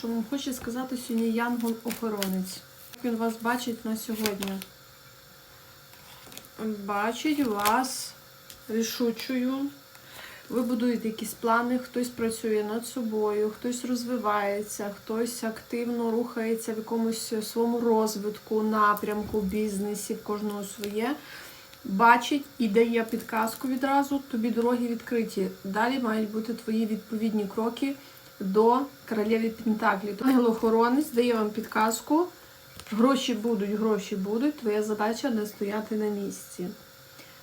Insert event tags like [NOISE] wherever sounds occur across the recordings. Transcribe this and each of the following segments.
що вам хоче сказати сьогодні Янгол-охоронець. Як він вас бачить на сьогодні? Бачить вас рішучою. Ви будуєте якісь плани, хтось працює над собою, хтось розвивається, хтось активно рухається в якомусь своєму розвитку, напрямку, бізнесі, в кожного своє. Бачить і дає підказку відразу, тобі дороги відкриті. Далі мають бути твої відповідні кроки до королеви Пентаклі. Ангел-охоронець дає вам підказку. Гроші будуть, гроші будуть. Твоя задача не стояти на місці.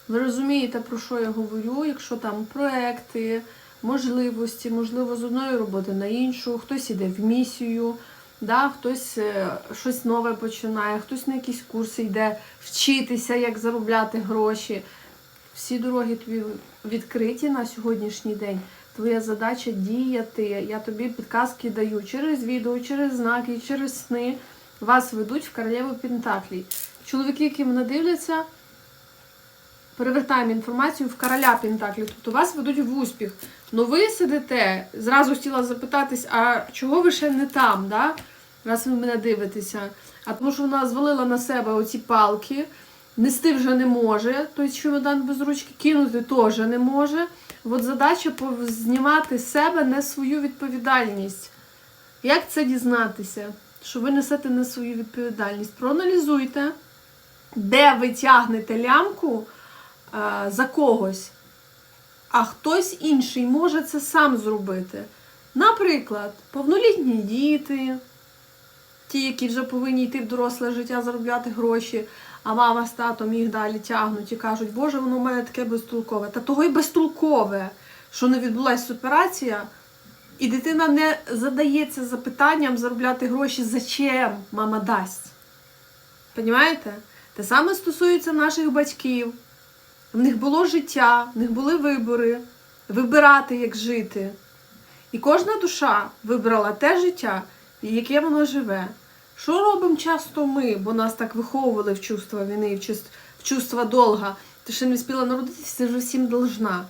Ви розумієте, про що я говорю? Якщо там проекти, можливості, можливо, з одної роботи на іншу, хтось іде в місію, да, хтось е, щось нове починає, хтось на якісь курси йде вчитися, як заробляти гроші. Всі дороги тобі відкриті на сьогоднішній день. Твоя задача діяти. Я тобі підказки даю через відео, через знаки, через сни. Вас ведуть в королеву Пентаклі. Чоловіки, які мене дивляться, перевертаємо інформацію в короля Пентаклі. Тобто вас ведуть в успіх. Ну ви сидите, зразу хотіла запитатись, а чого ви ще не там, да? раз ви мене дивитеся? А тому що вона звалила на себе оці палки, нести вже не може, той чемодан без ручки, кинути теж не може. От задача знімати з себе не свою відповідальність. Як це дізнатися? Що ви несете не свою відповідальність? Проаналізуйте, де ви тягнете лямку е, за когось, а хтось інший може це сам зробити. Наприклад, повнолітні діти, ті, які вже повинні йти в доросле життя, заробляти гроші, а мама з татом їх далі тягнуть і кажуть, Боже, воно в мене таке безтолкове. Та того й безтолкове, що не відбулася операція, і дитина не задається запитанням заробляти гроші, зачем мама дасть. Понімаєте? Те саме стосується наших батьків. В них було життя, в них були вибори, вибирати, як жити. І кожна душа вибрала те життя, яке воно живе. Що робимо часто ми, бо нас так виховували в чувства війни, в чувс- в чувства долга. Ти ще не спіла народитися, ти вже всім должна.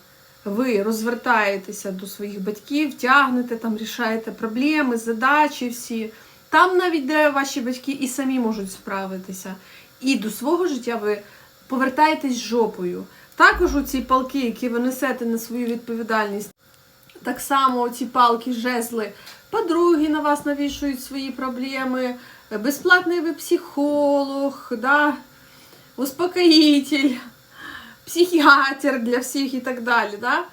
Ви розвертаєтеся до своїх батьків, тягнете, там рішаєте проблеми, задачі всі. Там навіть де ваші батьки і самі можуть справитися. І до свого життя ви повертаєтесь жопою. Також у ці палки, які ви несете на свою відповідальність, так само ці палки, жезли, подруги на вас навішують свої проблеми, безплатний ви психолог, да, успокоїтель, психіатр для всіх і так далі. Да?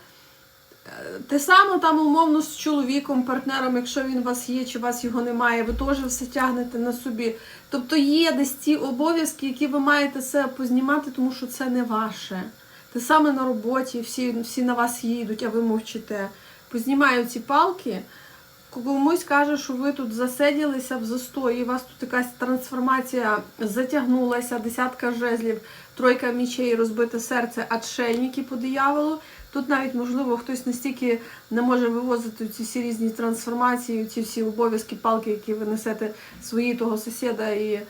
Те саме там умовно з чоловіком, партнером, якщо він у вас є, чи у вас його немає, ви теж все тягнете на собі. Тобто є десь ті обов'язки, які ви маєте себе познімати, тому що це не ваше. Те саме на роботі, всі, всі на вас їдуть, а ви мовчите. Познімаю ці палки. Комусь каже, що ви тут засиділися в застої, у вас тут якась трансформація затягнулася, десятка жезлів, тройка мічей, розбите серце, отшельники по дияволу. Тут навіть, можливо, хтось настільки не може вивозити ці всі різні трансформації, ці всі обов'язки, палки, які ви несете свої того сусіда і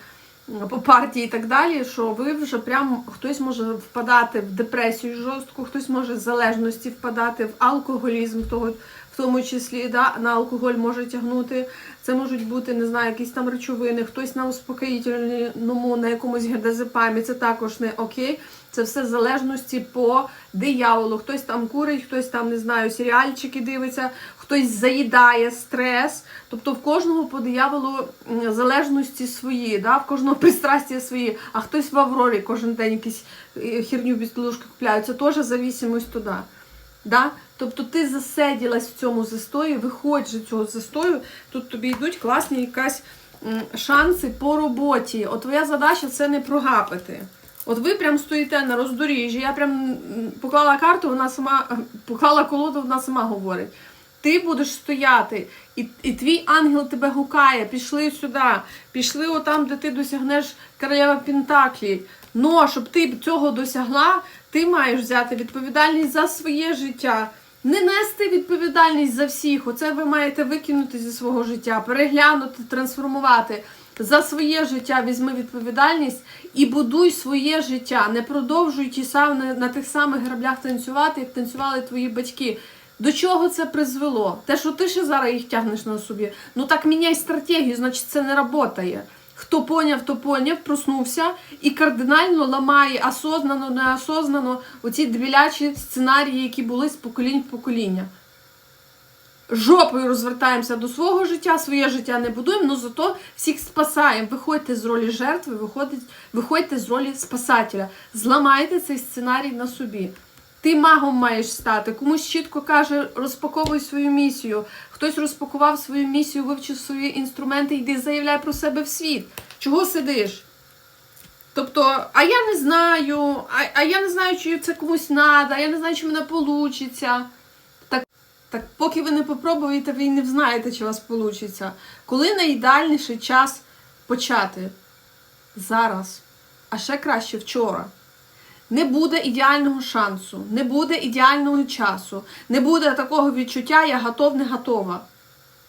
по партії і так далі, що ви вже прям хтось може впадати в депресію жорстку, хтось може з залежності впадати в алкоголізм, того, в тому числі да, на алкоголь може тягнути. Це можуть бути, не знаю, якісь там речовини, хтось на успокоїтельному, на якомусь гердезепамі, це також не окей. Це все в залежності по дияволу. Хтось там курить, хтось там, не знаю, серіальчики дивиться, хтось заїдає стрес. Тобто в кожного по дияволу залежності свої, да? в кожного [LAUGHS] пристрастя свої, а хтось в Аврорі кожен день якісь е, херню без купляють. Це теж зависимость туди. Да? Тобто ти засиділась в цьому застої, виходь з цього застою, тут тобі йдуть класні якась шанси по роботі. От твоя задача це не прогапити. От ви прям стоїте на роздоріжжі, я прям поклала карту, вона сама [LAUGHS] поклала колоду, вона сама говорить. Ти будеш стояти, і, і твій ангел тебе гукає, пішли сюди, пішли отам, де ти досягнеш королева Пентаклі. Но щоб ти цього досягла, ти маєш взяти відповідальність за своє життя. Не нести відповідальність за всіх. Оце ви маєте викинути зі свого життя, переглянути, трансформувати. За своє життя візьми відповідальність і будуй своє життя. Не продовжуй ті самі, на тих самих граблях танцювати, як танцювали твої батьки. До чого це призвело? Те, що ти ще зараз їх тягнеш на собі. Ну так міняй стратегію, значить це не працює. Хто поняв, то поняв, проснувся і кардинально ламає осознано, неосознано оці двілячі сценарії, які були з поколінь в покоління. Жопою розвертаємося до свого життя, своє життя не будуємо, але зато всіх спасаємо. Виходьте з ролі жертви, виходить, виходьте з ролі спасателя. Зламайте цей сценарій на собі. Ти магом маєш стати. Комусь чітко каже, розпаковуй свою місію. Хтось розпакував свою місію, вивчив свої інструменти, йди заявляй про себе в світ. Чого сидиш? Тобто, а я не знаю, а, а я не знаю, чи це комусь треба, а я не знаю, чи мене вийде. Так, так поки ви не попробуєте, ви не знаєте, чи у вас вийде. Коли найідеальніший час почати? Зараз. А ще краще вчора. Не буде ідеального шансу, не буде ідеального часу, не буде такого відчуття, я готов, не готова.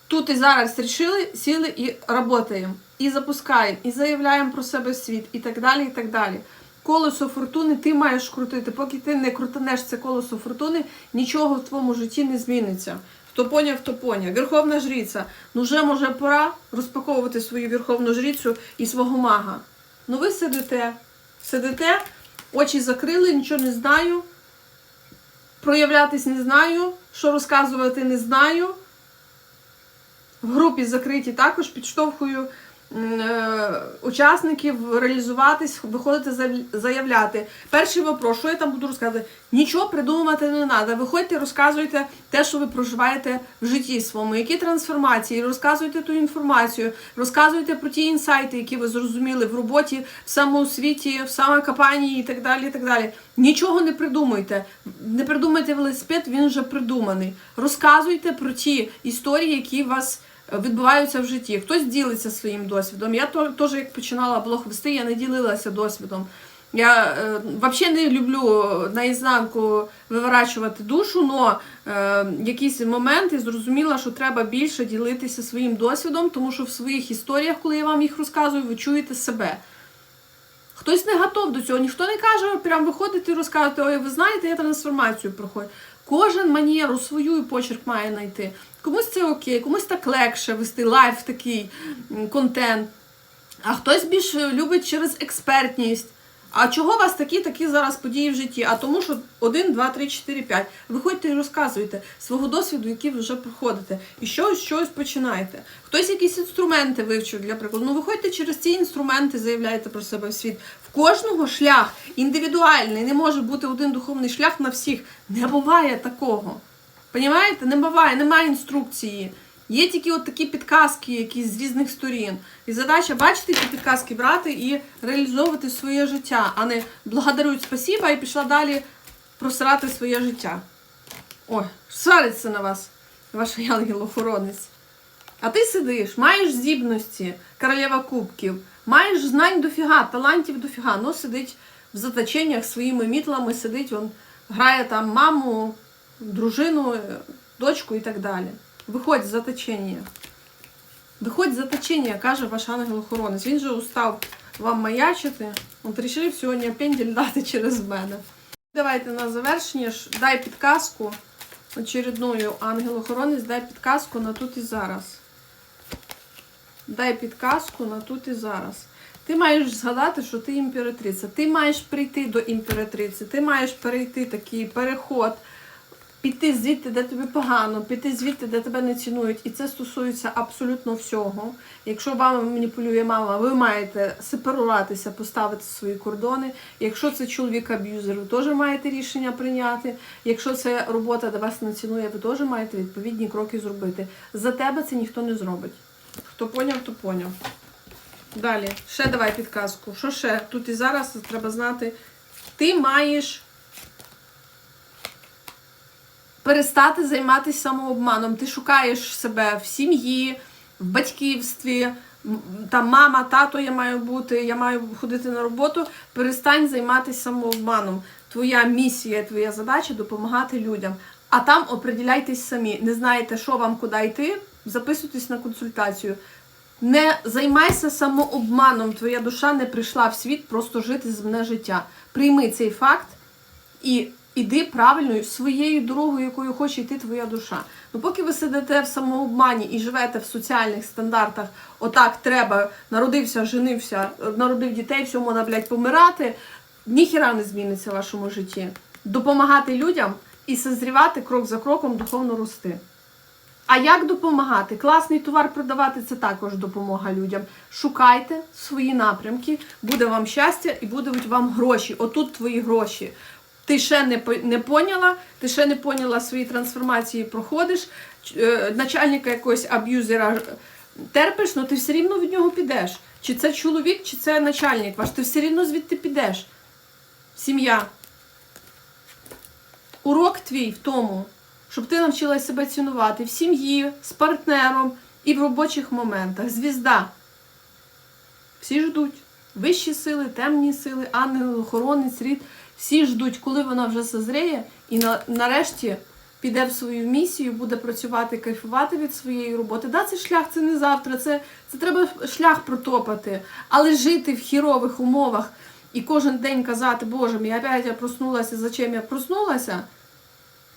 Тут і зараз рішили, сіли і працюємо, і запускаємо, і заявляємо про себе світ, і так далі, і так далі. Колесо фортуни ти маєш крутити. Поки ти не крутанеш це колесо фортуни, нічого в твоєму житті не зміниться. Хто поняв. Верховна жриця. Ну вже може пора розпаковувати свою верховну жрицю і свого мага. Ну ви сидите, сидите, очі закрили, нічого не знаю. Проявлятись не знаю, що розказувати не знаю. В групі закриті також підштовхую учасників реалізуватись, виходити заявляти. Перший вопрос, що я там буду розказувати? Нічого придумувати не треба. Виходьте, розказуйте те, що ви проживаєте в житті своєму, які трансформації, розказуйте ту інформацію, розказуйте про ті інсайти, які ви зрозуміли в роботі, в самоосвіті, в самокопанні і так далі. і так далі. Нічого не придумуйте. Не придумайте велосипед, він вже придуманий. Розказуйте про ті історії, які вас е, відбуваються в житті. Хтось ділиться своїм досвідом. Я теж, як починала блог вести, я не ділилася досвідом. Я е, взагалі не люблю наізнанку виворачувати душу, але е, якісь моменти зрозуміла, що треба більше ділитися своїм досвідом, тому що в своїх історіях, коли я вам їх розказую, ви чуєте себе. Хтось не готов до цього, ніхто не каже, прям виходити і розказувати, ой, ви знаєте, я трансформацію проходжу. Кожен манеру свою і почерк має знайти. Комусь це окей, комусь так легше вести лайф такий контент. А хтось більше любить через експертність. А чого у вас такі такі зараз події в житті? А тому, що 1, 2, 3, 4, 5. Виходьте і розказуйте свого досвіду, який ви вже проходите. І щось, щось починаєте. Хтось якісь інструменти вивчив для прикладу. Ну, виходьте через ці інструменти, заявляєте про себе в світ. В кожного шлях індивідуальний. Не може бути один духовний шлях на всіх. Не буває такого. Понімаєте? Не буває, немає інструкції. Є тільки от такі підказки, якісь з різних сторін. І задача бачити ці підказки, брати і реалізовувати своє життя, а не благодарують спасіба і пішла далі просирати своє життя. Ой, свариться на вас, ваш ангел-охоронець. А ти сидиш, маєш здібності, королева кубків, маєш знань дофіга, талантів дофіга. Ну, сидить в заточеннях своїми мітлами, сидить, он грає там маму, дружину, е, дочку і так далі. Виходь з заточення. Виходь з заточення, каже ваш ангел-охоронець. Він же устав вам маячити. От рішив сьогодні пенділь [LAUGHS] дати через мене. Давайте на завершення дай підказку очередною ангел-охоронець, дай підказку на тут і зараз. Дай підказку на тут і зараз. Ти маєш згадати, що ти імператриця. Ти маєш прийти до імператриці, ти маєш перейти такий переход, піти звідти, де тобі погано, піти звідти, де тебе не цінують. І це стосується абсолютно всього. Якщо вами маніпулює мама, ви маєте сепаруватися, поставити свої кордони. Якщо це чоловік-аб'юзер, ви теж маєте рішення прийняти. Якщо це робота, де вас не цінує, ви теж маєте відповідні кроки зробити. За тебе це ніхто не зробить. Хто поняв, то поняв. Далі, ще давай підказку. Що ще? Тут і зараз треба знати. Ти маєш перестати займатися самообманом. Ти шукаєш себе в сім'ї, в батьківстві. Там мама, тато я маю бути, я маю ходити на роботу. Перестань займатися самообманом. Твоя місія, твоя задача допомагати людям. А там оприділяйтесь самі. Не знаєте, що вам куди йти, записуйтесь на консультацію. Не займайся самообманом. Твоя душа не прийшла в світ просто жити земне життя. Прийми цей факт і іди правильною своєю дорогою, якою хоче йти твоя душа. Ну, поки ви сидите в самообмані і живете в соціальних стандартах, отак треба, народився, женився, народив дітей, все можна, блядь, помирати, ніхіра не зміниться в вашому житті. Допомагати людям і созрівати крок за кроком, духовно рости. А як допомагати? Класний товар продавати це також допомога людям. Шукайте свої напрямки, буде вам щастя і будуть вам гроші. Отут твої гроші. Ти ще не, не поняла, ти ще не поняла свої трансформації, проходиш, е, начальника якогось аб'юзера терпиш, але ти все рівно від нього підеш. Чи це чоловік, чи це начальник ваш, ти все рівно звідти підеш. Сім'я. Урок твій в тому, щоб ти навчилася себе цінувати в сім'ї, з партнером і в робочих моментах. Звізда. Всі ждуть. Вищі сили, темні сили, ангел, охоронець, рід. Всі ждуть, коли вона вже созріє і на, нарешті піде в свою місію, буде працювати, кайфувати від своєї роботи. Да, це шлях, це не завтра, це, це треба шлях протопати. Але жити в хірових умовах і кожен день казати, Боже мій, опять я проснулася, зачем я проснулася?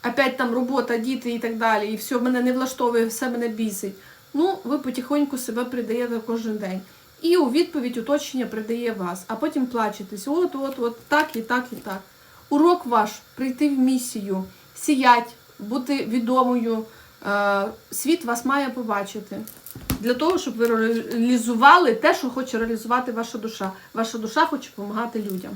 опять там робота, діти і так далі, і все мене не влаштовує, все мене бісить. Ну, ви потихоньку себе придаєте кожен день. І у відповідь оточення придає вас, а потім плачетесь. От, от, от, так і так і так. Урок ваш прийти в місію, сіять, бути відомою. Е, світ вас має побачити. Для того, щоб ви реалізували те, що хоче реалізувати ваша душа. Ваша душа хоче допомагати людям.